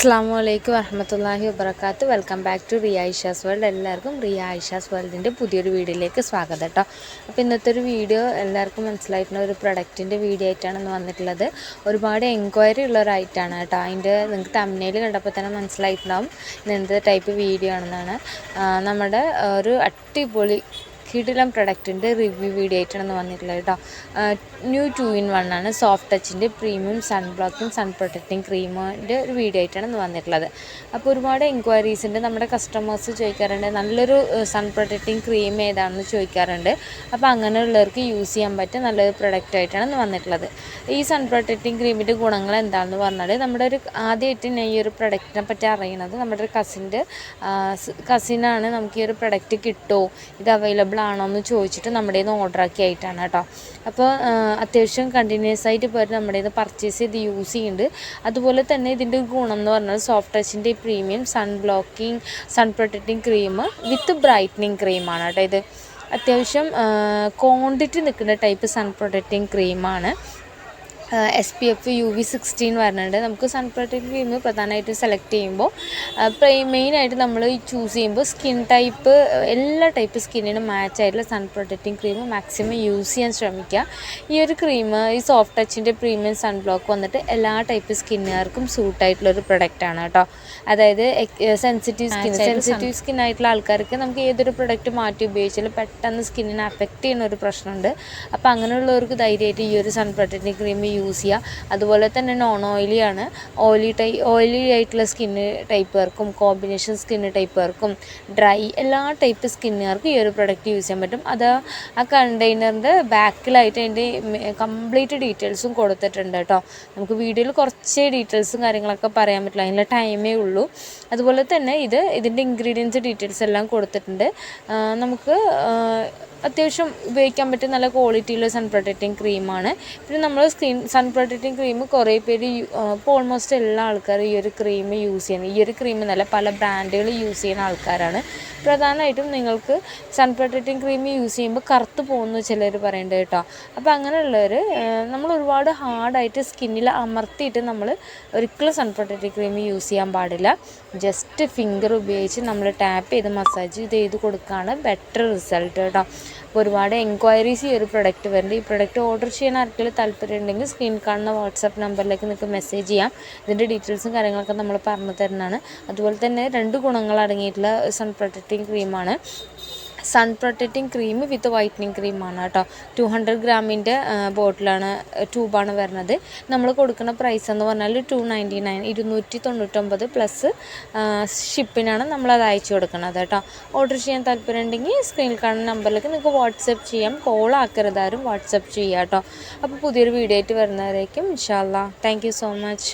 അസ്സാം വലൈക്കും വറഹമത്തല്ലാഹി വബർക്കാത്ത് welcome back to Riya Aisha's world. എല്ലാവർക്കും റിയ ഐഷാസ് വേൾഡിന്റെ പുതിയൊരു വീഡിയോയിലേക്ക് സ്വാഗതം കേട്ടോ. അപ്പോൾ ഇന്നത്തെ ഒരു വീഡിയോ എല്ലാവർക്കും മനസ്സിലായിട്ടുള്ള ഒരു പ്രൊഡക്റ്റിന്റെ വീഡിയോ ആയിട്ടാണ് ഇന്ന് വന്നിട്ടുള്ളത്. ഒരുപാട് എൻക്വയറി ഉള്ള ഒരു ഐറ്റാണ് കേട്ടോ. അതിന്റെ നിങ്ങൾക്ക് തമ്മനയിൽ കണ്ടപ്പോൾ തന്നെ മനസ്സിലായിട്ടുണ്ടാവും ഇന്ന് എന്ത് ടൈപ്പ് വീഡിയോ ആണെന്നാണ്. നമ്മുടെ ഒരു അടിപൊളി കിടിലം പ്രൊഡക്റ്റിന്റെ റിവ്യൂ വീഡിയോ ആയിട്ടാണ് വന്നിട്ടുള്ളത് കേട്ടോ ന്യൂ ടു ഇൻ വൺ ആണ് soft ടച്ചിന്റെ premium sun blocking sun protecting ക്രീമിന്റെ ഒരു വീഡിയോ ആയിട്ടാണ് വന്നിട്ടുള്ളത്. അപ്പോൾ ഒരുപാട് എൻക്വയറീസ് ഉണ്ട്. നമ്മുടെ കസ്റ്റമേഴ്സ് ചോദിക്കാറുണ്ട് നല്ലൊരു സൺ പ്രൊട്ടക്റ്റിംഗ് ക്രീം ഏതാണെന്ന് ചോദിക്കാറുണ്ട്. അപ്പോൾ അങ്ങനെയുള്ളവർക്ക് യൂസ് ചെയ്യാൻ പറ്റിയ നല്ലൊരു പ്രൊഡക്റ്റ് ആയിട്ടാണ് വന്നിട്ടുള്ളത്. ഈ സൺ പ്രൊട്ടക്റ്റിംഗ് ക്രീമിന്റെ ഗുണങ്ങൾ എന്താണെന്ന് പറഞ്ഞാൽ നമ്മുടെ ഒരു ആദ്യമായിട്ട് ഞാൻ ഈ ഒരു പ്രൊഡക്റ്റിനെ പറ്റി അറിയണത് നമ്മുടെ ഒരു കസിന്റെ കസിനാണ് നമുക്ക് ഈ ഒരു പ്രൊഡക്റ്റ് കിട്ടുമോ ഇത് അവൈലബിൾ ആണോ എന്ന് ചോദിച്ചിട്ട് നമ്മുടെ നിന്ന് ഓർഡർ ആക്കി ആയിട്ടാണ് കേട്ടോ. അപ്പോൾ അത്യാവശ്യം കണ്ടിന്യൂസ് ആയിട്ട് പോയിട്ട് നമ്മുടെ നിന്ന് പർച്ചേസ് ചെയ്ത് യൂസ് ചെയ്യുന്നുണ്ട് അതുപോലെ തന്നെ ഇതിന്റെ ഗുണം എന്ന് പറഞ്ഞാൽ soft ടച്ചിന്റെ premium sun blocking sun protecting cream with brightening ക്രീമാണ് കേട്ടോ ഇത്. അത്യാവശ്യം ക്വാണ്ടിറ്റി നിൽക്കുന്ന ടൈപ്പ് സൺ പ്രൊട്ടക്റ്റിംഗ് ക്രീമാണ് S P F U V sixteen വരുന്നുണ്ട് നമുക്ക് സൺ പ്രൊട്ടക്റ്റ് ക്രീം പ്രധാനമായിട്ടും സെലക്ട് ചെയ്യുമ്പോൾ മെയിനായിട്ട് നമ്മൾ ചൂസ് ചെയ്യുമ്പോൾ സ്കിൻ ടൈപ്പ് എല്ലാ ടൈപ്പ് സ്കിന്നിനും മാച്ച് ആയിട്ടുള്ള sun protecting cream maximum use ചെയ്യാൻ ശ്രമിക്കുക. ഈ ഒരു ക്രീം ഈ സോഫ്റ്റ് ടച്ചിന്റെ പ്രീമിയം സൺ ബ്ലോക്ക് വന്നിട്ട് എല്ലാ ടൈപ്പ് സ്കിന്നുകാർക്കും ഒരു പ്രൊഡക്റ്റാണ് കേട്ടോ. അതായത് സെൻസിറ്റീവ് സ്കിൻ സെൻസിറ്റീവ് സ്കിൻ ആയിട്ടുള്ള ആൾക്കാർക്ക് നമുക്ക് ഏതൊരു പ്രൊഡക്റ്റ് മാറ്റി ഉപയോഗിച്ചാലും പെട്ടെന്ന് സ്കിന്നിനെ അഫക്റ്റ് ചെയ്യുന്ന ഒരു പ്രശ്നമുണ്ട്. അപ്പോൾ അങ്ങനെയുള്ളവർക്ക് ധൈര്യമായിട്ട് ഈ ഒരു സൺ പ്രൊട്ടക്റ്റിംഗ് ക്രീം യൂസ് ചെയ്യുക അതുപോലെ തന്നെ നോൺ ഓയിലി ആണ്. ഓയിലി ടൈ ഓയിലി ആയിട്ടുള്ള സ്കിന്ന് ടൈപ്പുകാർക്കും കോമ്പിനേഷൻ സ്കിന്ന് ടൈപ്പുകാർക്കും ഡ്രൈ എല്ലാ ടൈപ്പ് സ്കിന്നുകാർക്കും ഈ ഒരു പ്രൊഡക്റ്റ് യൂസ് ചെയ്യാൻ പറ്റും. അത് ആ കണ്ടെയ്നറിന്റെ ബാക്കിലായിട്ട് അതിന്റെ കംപ്ലീറ്റ് ഡീറ്റെയിൽസും കൊടുത്തിട്ടുണ്ട് കേട്ടോ. നമുക്ക് വീഡിയോയിൽ കുറച്ച് ഡീറ്റെയിൽസും കാര്യങ്ങളൊക്കെ പറയാൻ പറ്റില്ല അതിനുള്ള ടൈമേ ഉള്ളൂ. അതുപോലെ തന്നെ ഇത് ഇതിന്റെ ഇൻഗ്രീഡിയൻസ് ഡീറ്റെയിൽസ് എല്ലാം കൊടുത്തിട്ടുണ്ട്. നമുക്ക് അത്യാവശ്യം ഉപയോഗിക്കാൻ പറ്റിയ നല്ല ക്വാളിറ്റിയുള്ള സൺ പ്രൊട്ടക്റ്റിംഗ് ക്രീമാണ് പിന്നെ നമ്മൾ സ്കിൻ സൺ പ്രൊട്ടക്റ്റിംഗ് ക്രീം കുറേ പേര് ഇപ്പോൾ ഓൾമോസ്റ്റ് എല്ലാ ആൾക്കാരും ഈ ഒരു ക്രീം യൂസ് ചെയ്യുന്നത് ഈ ഒരു ക്രീം എന്നല്ല പല ബ്രാൻഡുകൾ യൂസ് ചെയ്യുന്ന ആൾക്കാരാണ്. പ്രധാനമായിട്ടും നിങ്ങൾക്ക് സൺ പ്രൊട്ടക്റ്റിംഗ് ക്രീം യൂസ് ചെയ്യുമ്പോൾ കറുത്ത് പോകുന്നു ചിലർ പറയേണ്ടത് കേട്ടോ. അപ്പോൾ അങ്ങനെയുള്ളവർ നമ്മൾ ഒരുപാട് ഹാർഡായിട്ട് സ്കിന്നിൽ അമർത്തിയിട്ട് നമ്മൾ ഒരിക്കലും സൺ പ്രൊട്ടക്റ്റിംഗ് ക്രീം യൂസ് ചെയ്യാൻ പാടില്ല. ജസ്റ്റ് ഫിംഗർ ഉപയോഗിച്ച് നമ്മൾ ടാപ്പ് ചെയ്ത് മസാജ് ചെയ്ത് കൊടുക്കുകയാണ് ബെറ്റർ റിസൾട്ട് കേട്ടോ. അപ്പോൾ ഒരുപാട് എൻക്വയറീസ് ഈ ഒരു പ്രൊഡക്റ്റ് വരുന്നുണ്ട്. ഈ പ്രൊഡക്റ്റ് ഓർഡർ ചെയ്യാൻ ആർക്കെങ്കിലും താല്പര്യം ഉണ്ടെങ്കിൽ സ്ക്രീൻ കാണുന്ന വാട്സാപ്പ് നമ്പറിലേക്ക് നിങ്ങൾക്ക് മെസ്സേജ് ചെയ്യാം. ഇതിന്റെ ഡീറ്റെയിൽസും കാര്യങ്ങളൊക്കെ നമ്മൾ പറഞ്ഞു തരുന്നതാണ്. അതുപോലെ തന്നെ രണ്ട് ഗുണങ്ങൾ അടങ്ങിയിട്ടുള്ള സൺ പ്രൊട്ടക്റ്റിംഗ് ക്രീമാണ് sun protecting cream with whitening ക്രീമാണ് കേട്ടോ. ടു ഹൺഡ്രഡ് ഗ്രാമിന്റെ ബോട്ടിലാണ് ട്യൂബാണ് വരുന്നത്. നമ്മൾ കൊടുക്കുന്ന പ്രൈസ് എന്ന് പറഞ്ഞാൽ ടു നയന്റി നയൻ ഇരുന്നൂറ്റി തൊണ്ണൂറ്റൊമ്പത് പ്ലസ് ഷിപ്പിനാണ് നമ്മളത് അയച്ചു കൊടുക്കുന്നത് കേട്ടോ. ഓർഡർ ചെയ്യാൻ താല്പര്യം ഉണ്ടെങ്കിൽ സ്ക്രീനിൽ കാണുന്ന നമ്പറിലേക്ക് നിങ്ങൾക്ക് വാട്സപ്പ് ചെയ്യാം. കോൾ ആക്കരുതാരും വാട്സപ്പ് ചെയ്യാം കേട്ടോ. അപ്പോൾ പുതിയൊരു വീഡിയോ ആയിട്ട് വരുന്നവരേക്കും ഇൻഷാല്ലാ താങ്ക് യു സോ മച്ച്